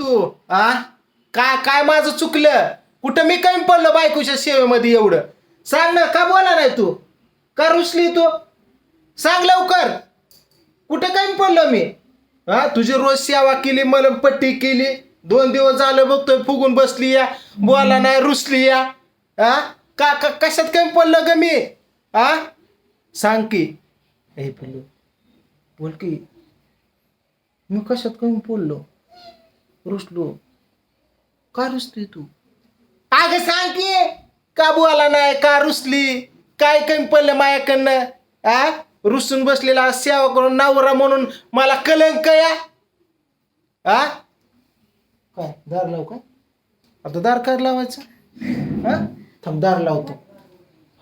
तू आ? काय काय माझं चुकलं? कुठं मी कमी पडलं बायकोच्या सेवेमध्ये एवढं? सांग ना का बोला नाही तू? का रुसली तू. सांग लवकर. कुठं कमी पडलं मी? हा तुझी रोज सेवा केली मला पट्टी केली. दोन दिवस झालं बघतोय फुगून बसली या. बोला नाही रुसली या. हा का का- कशात कमी पडलं ग मी? आ? सांग की. हे बोल की. मी कशात कमी बोललो रुसलो. का रुसली तू? अगं सांग की का बोला नाही का रुसली? काय कमी पडलं मायाकडनं? आ? रुसून बसलेला सेवा करून नवरा म्हणून मला कलंक या आ? काय दार लावू काय? आता दार काय लावायचं? हा थांब दार लावतो.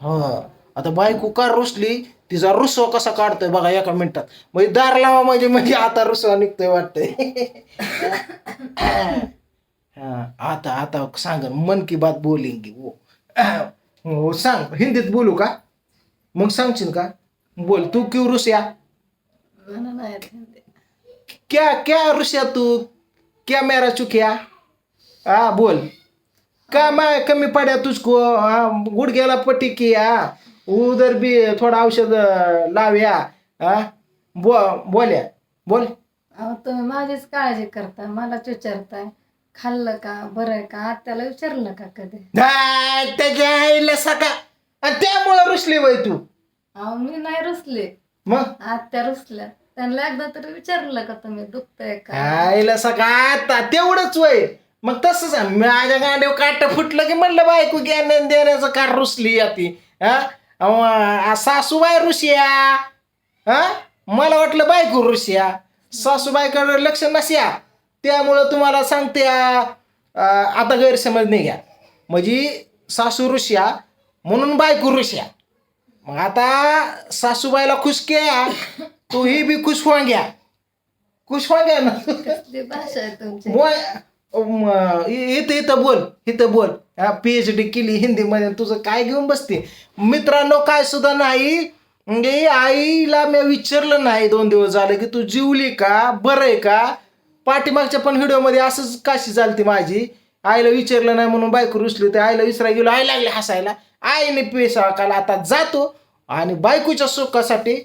हा आता बायको का रुसली? तिचा रुसवा कसा काढतोय बघा एका मिनिटात. म्हणजे दार लावा म्हणजे म्हणजे आता रुसवा निघतोय वाटतंय. हा आता आता सांग मन की बात बोलेंगी वो हो. हो. सांग. हिंदीत बोलू का? मग सांगशील का? बोल तू क्यू रुसया? क्या क्या रुसया तू? क्या मेरा चुकिया हा बोल. का माय कमी पड्या तुझको? हाँ गुडघ्याला पट्टी किया उधर भी थोड़ा औषध लाव्या हा बो बोल्या. बोल. अहो तुम्ही माझीच काळजी करता मलाच विचारताय. खाल्लं का बरं आहे का आत्याला विचारलं का कधी? हा, त्याच्या आईला सका. आणि त्यामुळं रुसली वय तू. अहो मी नाही रुसले. मग? आत्या रुसल्या. त्यांना एकदा तरी विचारलं का तुम्ही दुखतंय का? आईला सका आता तेवढंच वय. मग तसंच आहे. माझ्या गांडीव काट फुटलं की म्हणलं बायको ज्ञान देण्याचं का रुसली या ती हा? सासूबाई रुसिया हा? मला वाटलं बायको रुसिया सासूबाईकडे लक्ष नसया. त्यामुळं तुम्हाला सांगते आता गैरसमज नाही घ्या म्हणजे सासू रुसिया म्हणून बायको रुसिया मग आता सासूबाईला खुश केया तू ही बी खुश होऊन घ्या. खुश होऊन घ्या ना. इथं इथं बोल इथं बोल. पी एच डी केली हिंदीमध्ये तुझं काय घेऊन बसते? मित्रांनो काय सुद्धा नाही. म्हणजे आईला मी विचारलं नाही दोन दिवस झालं की तू जिवली का? बरं आहे का? पाठीमागच्या पण व्हिडिओमध्ये असंच काशी चालते माझी. आईला विचारलं नाही म्हणून बायको रुसली तर आईला विसरा गेलो. आई लागली हसायला. आईने पेसा काला. आता जातो आणि बायकोच्या सुखासाठी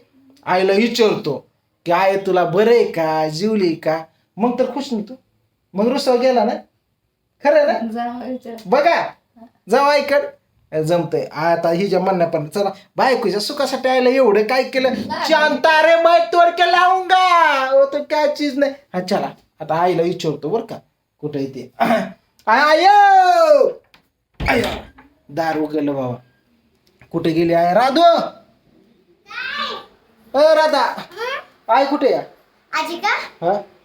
आईला विचारतो की आई तुला बरं आहे का? जिवली का? मग तर खुश नाही तू. मग रुसवा गेला ना? खरं ना? बघा. जाऊ ऐकड. जमतंय. आता हिच्या म्हणण्या पण चला. बायकोच्या सुखासाठी आयला एवढं काय केलं? शांता रे मैं तोड के लावूंगा वो तो काय चीज नाही. हा चला. आता आईला विचारतो बरं का. कुठं येते आयो! आयो! दार उघडलं बाबा. कुठे गेली आहे राधू! अ राधा. आई कुठे या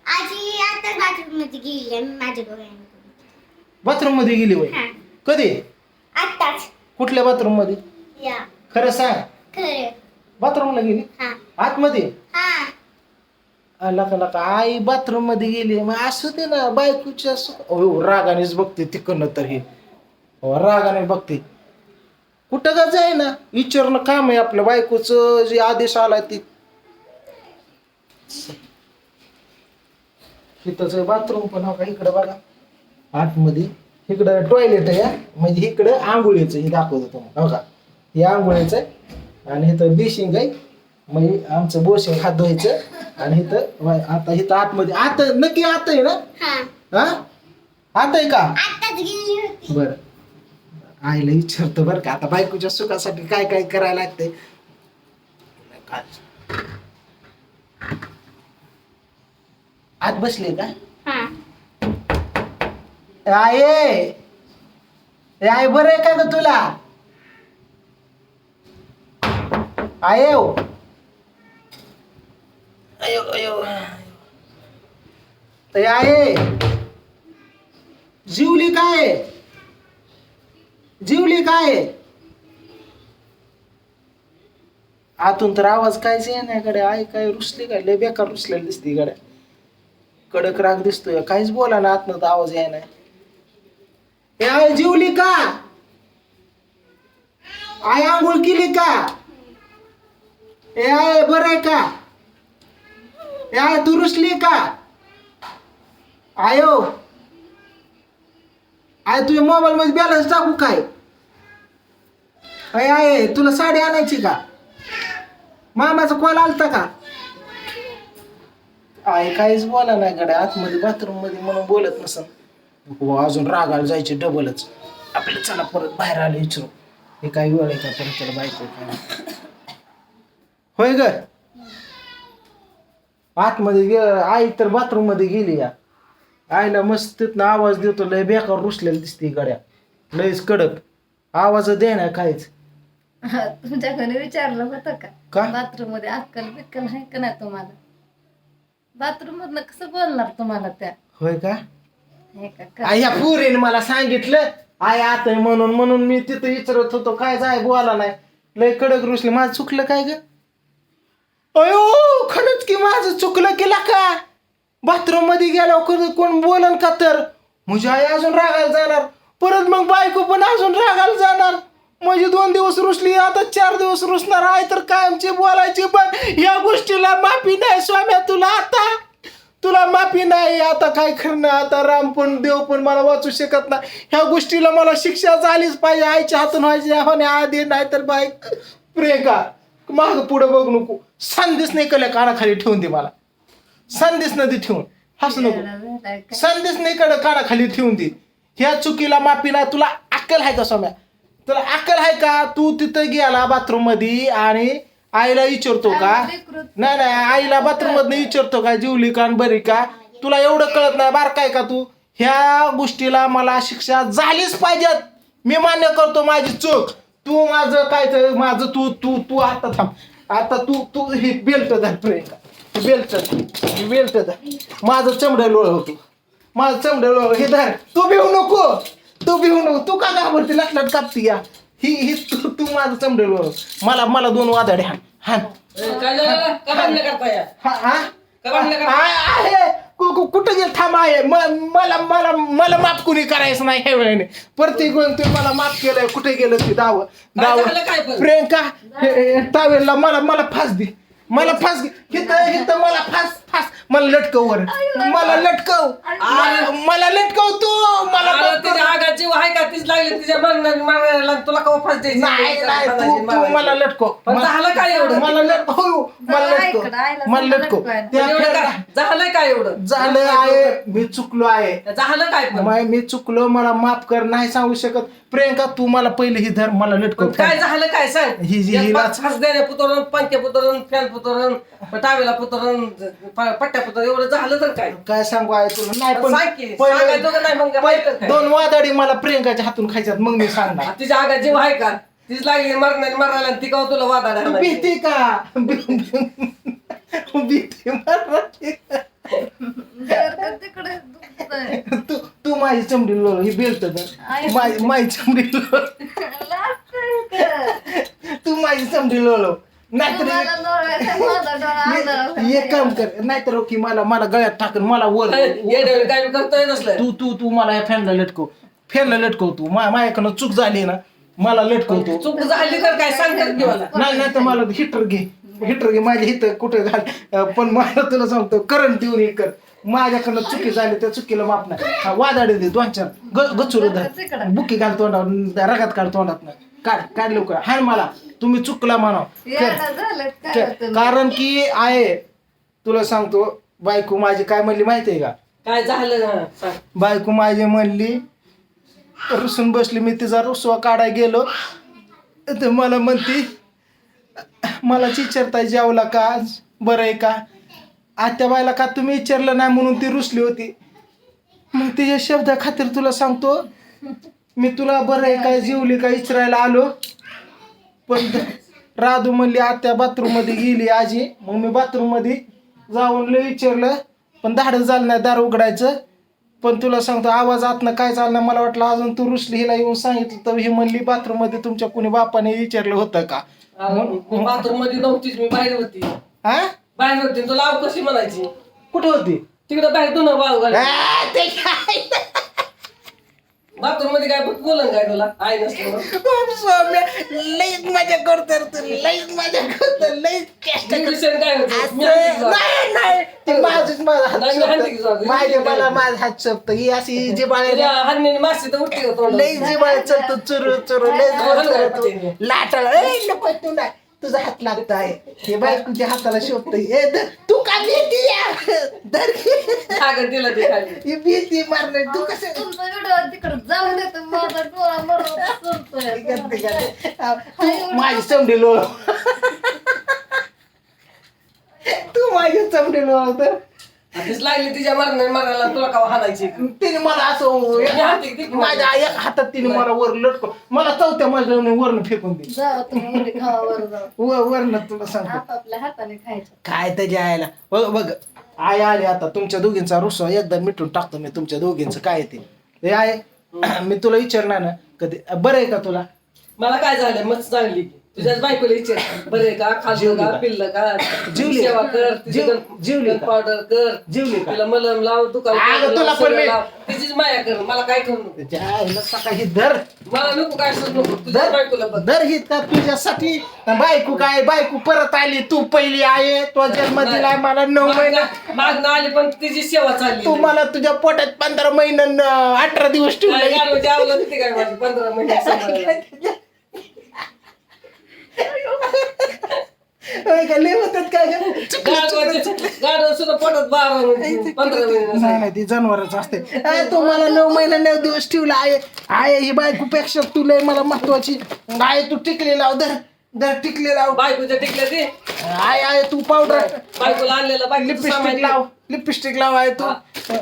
आजी हा आता बाथरूममध्ये गेली माझ्या डोळ्याने बाथरूममध्ये गेली वय हा. कधी? आत्ताच. कुठल्या बाथरूममध्ये या. खरं सांग. खरं. बाथरूमला गेली? हा. आतमध्ये? हा. आला का का आई बाथरूममध्ये गेली. मग असू दे ना बायकोच्या सु- अहो, रागानेच बघते तिकडनं तर. हे हो, रागाने बघते. कुठं का जाय ना विचारणं काम आहे आपल्या बायकोचं जे आदेश आला ते. इथंच बाथरूम पण हो का? इकडं बघा. आतमध्ये इकडं टॉयलेट आहे. म्हणजे इकडं आंघोळीचं हे दाखवतो तुम्हाला. हो का? हे आंघोळीचं आहे. आणि इथं बेशिंग आहे. म्हणजे आमचं बोशिंग हात धुवायचं. आणि इथं आता इथं आतमध्ये आत नक्की आत आहे ना? हा. हा? आत आहे का? बर. आईला विचारतो बरं का आता बायकोच्या सुखासाठी काय काय करायला लागतंय? आत बसले का? हा. आये ए आय बरं आहे का ग तुला? आये. अयो अयो. ए आहे जीवली काय? जीवली काय? आतून तर आवाज कायच येण्याकडे आहे काय रुसली काय? लय बेकार रुसलेली दिसती गड्या. कडक राग दिसतोय. काहीच बोला ना आतनं तर आवाज येणार ए आय जीवली का? आय आंघोळ केली का? ए आय बर आहे का? ए आय दुरुस्तली का? आयो. आहे तुझ्या मोबाईल मध्ये बॅलन्स टाकू काय? अय आहे तुला साडी आणायची का? मामाचा कॉल आलता का? आहे काहीच बोला नाही गड्या. आतमध्ये बाथरूममध्ये म्हणून बोलत नसन. अजून रागाला जायचे डबलच आपल्याला चला परत बाहेर आले विचारू. हे काही वेळ आहे का परत त्याला बायको काय होय ग. आतमध्ये गे आई तर बाथरूममध्ये गेली या. आईला मस्त तिथनं आवाज देतो लय बेकार रुसलेली दिसते गड्या. लयच कडक. आवाज दे ना काहीच. तुमच्याकडे विचारलं होतं का? का? बाथरूममध्ये अक्कल बिक्कल आहे का नाही तुम्हाला? बाथरूम मधनं कसं बोलणार तुम्हाला त्या? होय का? हे का का? आई या पुरीने मला सांगितलं आई आता म्हणून म्हणून मी तिथं विचारत होतो. काय जाय बोला नाही. लय कडक रुसले. माझं चुकलं काय ग? अयो खरंच की माझं चुकलं केला का बाथरूममध्ये गेल्यावर कोण बोलन का तर? म्हणजे आई अजून रागायला जाणार. परत मग बायको पण अजून रागायला जाणार. म्हणजे दोन दिवस रुसली आता चार दिवस रुसणार आहे तर कायमची बोलायची पण या गोष्टीला माफी नाही स्वाम्या तुला आता. तुला माफी नाही आता काय करणं आता राम पण देव पण मला वाचू शकत नाही. ह्या गोष्टीला मला शिक्षा झालीच पाहिजे आईच्या हातून व्हायची होणे आधी नाही तर बाई. प्रियंका माग पुढे बघ नको. संदेश नाही कल्या कानाखाली ठेवून दे मला. संदेश नदी ठेवून. हसू नको? संदेश नाही कडे कानाखाली ठेवून दे. ह्या चुकीला माफी नाही तुला अक्कल आहे का सोम्या तुला अक्कल आहे का? तू तिथं गेला बाथरूममध्ये आणि आईला विचारतो का? नाही नाही आईला बाथरूम मधनं विचारतो का? जेवली का आणि बरी का? तुला एवढं कळत नाही बार काय का तू? ह्या गोष्टीला मला शिक्षा झालीच पाहिजेत. मी मान्य करतो माझी चूक. तू माझं काय तर माझं तू तू तू आता थांब. आता तू तू ही बेल्ट धर प्रियंका बेल्ट बेल्ट धर. माझं चमडं लोळ होतो. माझं चमडं लोळ हे धर. तू भिवू नको. तू भिवू नको तू का घाबरते? लटलट कापती या. ही ही तू तू माझं लोळ मला मला दोन वादाडे हा हा? आ- आहे. कु- कु- कुठं गेलं? थांब आहे. म- मला मला मला माफ कुणी करायचं नाही ह्या वेळेने. प्रत्येक वेळ ते मला माफ केलंय. कुठे गेलं ते दाव? दाव. झालं? काय पण? प्रियंका हे- हे टावेलला मला मला फास दे. मला फास घे हिथं हिथं मला फास फास. मला लटकव वर. मला लटकव. मला- मला लटकव तू. मला. तिच्या आगात जीव आहे का? तीच लागली तिच्या मागण्या मागायला तुला कवा फास द्यायची नाही नाही तू तू मला लटकव. पण झालं काय एवढं? मला लटकव हो, मला ऐकलं, आईला मला सांगा लटकव. लटकवायला. त्या एवढं फेरला- काय? झालं काय एवढं? झालं आहे. मी चुकलो आहे. झालं काय पण? माय मी चुकलो मला माफ कर नाही सांगू शकत. प्रियंका तू मला पहिले ही धर मला लटकव. पण काय झालं काय सांग ही- ही- एक हिला- पाच फास देण्या पुतरण पंख्या पुतरण फॅन पुतरण टावेला पुतरण प- पट्ट्या एवढं झालं तर काय? काय सांगू आहे तुला? नाही पण सांग की, पहिले- सांगायचं का नाही मग काय? पहिले माहिती काय? दोन वादाडी मला प्रियंकाच्या हातून खायच्यात मग मी सांगणार. आ, तिच्या आगात जीव आहे का? तीच लागली मरायला आणि ती का तुला वादाड तू भीती का? भीती मराठी का? जर का तिकडे दुखतंय. तू तू माझी चमडी लोळ ही आई- धर माझी माझी चमडी लोळ लागतंय का? तू माझी चमडी लोळ नाहीतर एक- काम कर नाहीतर की मला मला गळ्यात टाकून मला वर येड्यावर काय बी करतोय नसलं. तू तू तू मला ह्या फॅनला लटकव. फॅनला लटकव तू. मा- माझ्याकडनं चूक झाली ना मला लटकव तू. चूक झाली तर काय? सांगतात की मला. नाही नाही तर मला हिटर घे. हिटर घे. माझ्या हिथं कुठे घाल? अं, पण मला तुला सांगतो करंट देऊन हे कर. माझ्याकडनं चुकी झाली त्या चुकीला माफ नाही. हा, वादाडे दे दोन चार. ग गचुर धर. बुकी घाल तोंडावर रगात काढ तोंडात काढ काढ लवकर. हाण मला तुम्ही चुकला होतं? कारण की आहे तुला सांगतो बायको माझी काय म्हणली माहिती आहे का? काय झालं बायको माझी म्हणली रुसून बसली मी तिचा रुसवा काढाय गेलो. तर मला म्हणती मला विचारताय जेवला का आज? बरं आहे का? आत्या बायला का तुम्ही विचारलं नाही म्हणून ती रुसली होती? मग तिच्या शब्दा खातीर तुला सांगतो मी तुला बरं आहे का जेवली का विचारायला आलो? पण राधू म्हणली आत्या बाथरूममध्ये गेली आजी. मग मी बाथरूममध्ये जाऊन लय विचारलं पण धाडच झालं नाही दार उघडायचं. पण तुला सांगतो आवाज आतनं काय चालणार मला वाटलं अजून तू रुसली हिला येऊन सांगितलं तर ही म्हणली बाथरूममध्ये तुमच्या कोणी बापाने विचारलं होतं का? बाथरूममध्ये नव्हतीच मी बाहेर होती. हा? बाहेर होती तुला कशी म्हणायची. कुठे होती? तिकडे बाहेर काय? बाथरूममध्ये काय भूत बोलन काय तुला आई सौम्य लईच मजा करतो रे तू लईच मजा करतो लईच चेष्टा करतो. इंग्लिश काय होतं? नाही नाही ते माझंच माझा हात नाही, मी. माझ्या मला माझा हात सोबत ही अशी जी तुझ्या बाळ्या हाडणीने माशी तर उठली का तोंडावर? लई चलतो चुरू चुरू लई जोर हा, करतो. लाटाला ए नको तू नाही तुझा हात लागत आहे हे बाय तुझ्या हाताला शोभत ए. तू का भीती या धर. कागद दिलं ते खाली. ही भीती मारणार. तू कसं तुमचा व्हिडिओ तिकडे जाऊ दे तर माझा डोळा मरत सुरतोय. करते करते. तू माझी चमडी लोळ तू माझी चमडी लोळ तर आधीच लागली तिच्या मरणाने मरायला तुला का हाणायची? तिने मला असं एक हात- माझ्या एक हातात तिने मला वर लटको मला चौथ्या मजल्याने वरनं फेकून दे जाऊ तुम्ही उडी खावा वर जाऊ व- वरनं तुला सांगतो. आपापल्या हाताने खायचं. काय त्याच्या आयला. बघ बघ. आई आली आता तुमच्या दोघींचा रुसवा एकदा मिटून टाकतो मी तुमच्या दोघींचं काय ते. हे आहे मी तुला विचारणार ना कधी बरं आहे का तुला? मला काय झालं मग चांगली की. तुझ्याच बायकोला विचार. बरे का खाल्लं का? पिल्लं का? जेवली सेवा? कर जेव- जेवली? पावडर कर. जेवली? तिला मलम लाव दुकान अगं, तुला पण मी- तिचीच माया कर मला काय करू सकाळी धर. मला नको काय नको. तुझ्या बायकोला धर बघ. धर हित का तुझ्यासाठी? बायको काय? बायको परत आली तू पहिली आहे. तो जन्म दिलाय मला नऊ महिना मागणं आली पण तिची सेवा चालली तू मला तुझ्या पोटात पंधरा महिन्यान अठरा दिवस ठेवले. गाडवं द्यावं लागते काय माझी पंधरा महिने लय होतात काय गं? गाडवाचे- गाडवं सुद्धा पोटात बारा महिने, पंधरा महिने नाही नाही ती जनावरच असते अय, तू मला नऊ महिना नऊ दिवस ठेवला आहे आहे ही बायकोपेक्षा तू लय मला महत्वाची. आहे तू टिकली लाव धर धर टिकली लाव. बायकोच्या टिकल्या ते? आहे आहे तू पावडर बायकोला आणलेलं लिपस्टिक लाव लिपस्टिक लाव आहे तू.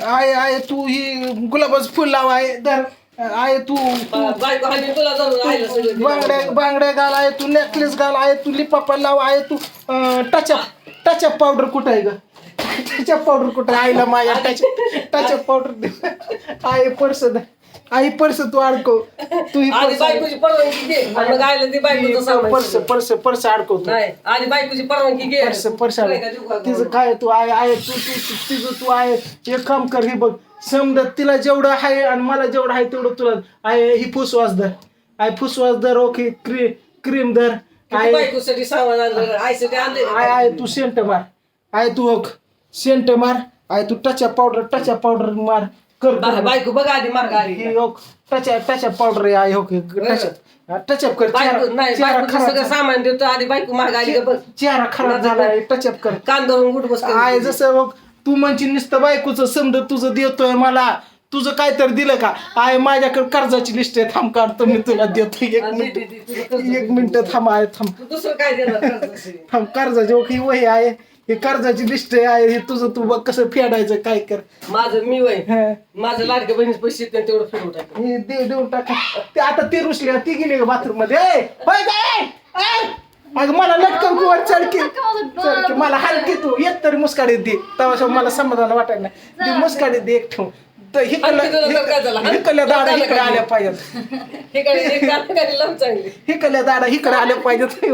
आहे आहे तू ही गुलाबाचं फुल लाव आहे धर. आहे तू बायको हानी तुला जाऊन राहिलं सगळं बांगड्या बांगड्या घाल आहे तू नेकलेस घाल आहे तू लिपापा लाव आहे तू टचअप टचअप पावडर कुठं आहे ग? टचअप पावडर कुठं आहे? आईला माझ्या touch up touch up powder दे. आई पर्स आई पर्स तू अडकव तू ही आधी पर्स बायकोची परवानगी घे. मग आयला ती बायकोचं सामान पर्स पर्स पर्स अडकवतो. नाही आधी बायकोची परवानगी घे. पर्स पर्स तिचं काय तू आहे आहे तू तू तू- तिचं तू आहे. एक काम कर हे बघ. समजा तिला जेवढं आहे आणि मला जेवढं आहे तेवढं तुला आहे ही फुसवास धर. आहे फुसवास धर ओके क्री क्रीम धर. किती आहे बायकोसाठी सामान आणलं आईसाठी आणले आहे आहे तू सेंट मार. आहे तू ओक. सेंट मार. आहे तू टचा पावडर टचा पावडर मार. कर कर. बायको बघा आधी मार्ग आली ही ओक टचा टचा पावडर आहे टचअप टचअप कर. बायको नाही चेहरा बायको सगळं खराब सामान देतो. आधी बायको मार्ग आली का बघ चेहरा खराब झाला टचअप कर. धरून गुट बस आहे जसं बघ तू म्हणची नुसतं बायकोचं समज तुझं देतोय मला. तुझं काय तर दिलं का? आहे माझ्याकडे कर्जाची लिस्ट आहे. थांब काढतो मी तुला. देतो एक दे, मिनिट. दे, दे, तुझं कर्ज एक मिनिट थांब आहे थांब. दुसरं काय देणार? थांब कर्जाची ही वही आहे. हे कर्जाची लिस्ट आहे हे तुझं तू बघ कसं फेडायचं काय कर. माझं मी वय. हं. माझं लाडक्या बहिणीचे पैसे तेवढं फिरवून टाक हे दे देऊन टाका. ते आता ती रुसली ती गेली बाथरूममध्ये ए, होय काय ए, अगं मला लटकन कुवर चढकी चढकी मला हलकी तू. एक तरी मुस्काडीत दे. तेव्हा मला समाधान वाटायला नाही. ती मुस्काडीत दे एक ठेवून. तर हिकलं हलकी तुला तर काय झालं? हिकल्या दाडा इकडे? आल्या पाहिजेत. हे काय हे काय चांगली? हिकल्या दाडा इकडे आल्या पाहिजेत.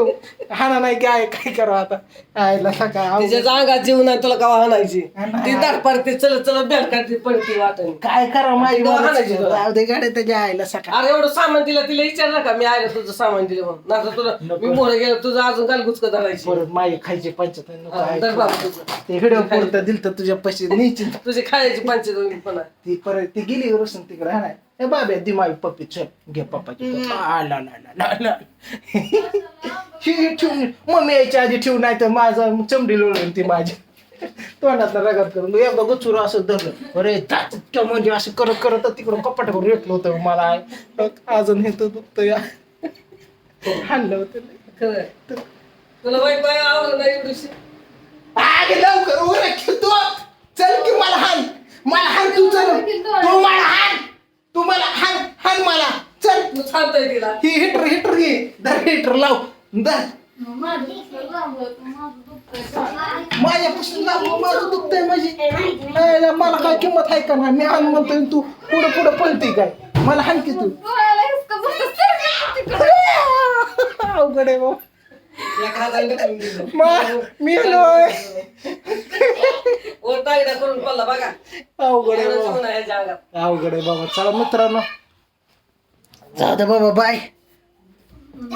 हाना नाही की आहे काय करावं आता? आयला सकाळ तिच्या अंगात जीवन आहे तुला कवा हाणायची? हाणाय. ती दाट पडते चल चल बॅट काढते पडते वाटण काय करा माझी मला हाणायची तुला. जाऊ दे गाड्या त्याच्या आईला सकाळ अरे एवढं सामान दिलं तिला विचारलं का? मी आलं तुझं सामान दिलं म्हणून. नाही तुला मी मोर गेलो तुझं अजून काल गुचक धरायची. परत माझी खायची पंचायत नको हा, ऐकू. दर बाबा तुझं. ते व्हिडिओ पुरतं दिल तर तुझ्या पैसे न्यायची तुझी खायची पंचायत होईल पण. ती परत ती गेली रुसून तिकडे हा नाही ए बाबे दी माझी पप्पी चल घे पप्पाची पप्पा. आ, ला, ला, ला, ला, ला. ही ठेवून मम्मी यायच्या आधी ठेवून नाही तर माझं चमडी लोळून ती माझी. तोंडात रगत करून एकदा गुचूर असं धरलं. अरे इतक्या म्हणजे असं करत करत तिकडं कपाट करून रेटलं होतं मला. अजून हे तर दुखतं या. हाणलं होतं. खरं. तुला बाई बाय आवडलं नाही एवढीशी. आगे लवकर उरक तू. चल की मला हान मला हान तू चल. तू मला हान तू मला हान हान मला. चल. थांबतोय तिला. ही हिटर हिटर घे. धर हिटर लाव. धर. माझ्यापासून लाव माझं दुखतंय माझी. नाही, मला काय किंमत आहे का नाही? मी हान म्हणतोय तू पुढे पुढे पळते काय? मला हान की तू. अवघड आहे भाऊ या खाजाने ढकलून दिलं. मा- करून पडला बघा. अवघड आहे बाबा. चला मित्रांनो. जाऊ दे बाबा बाय.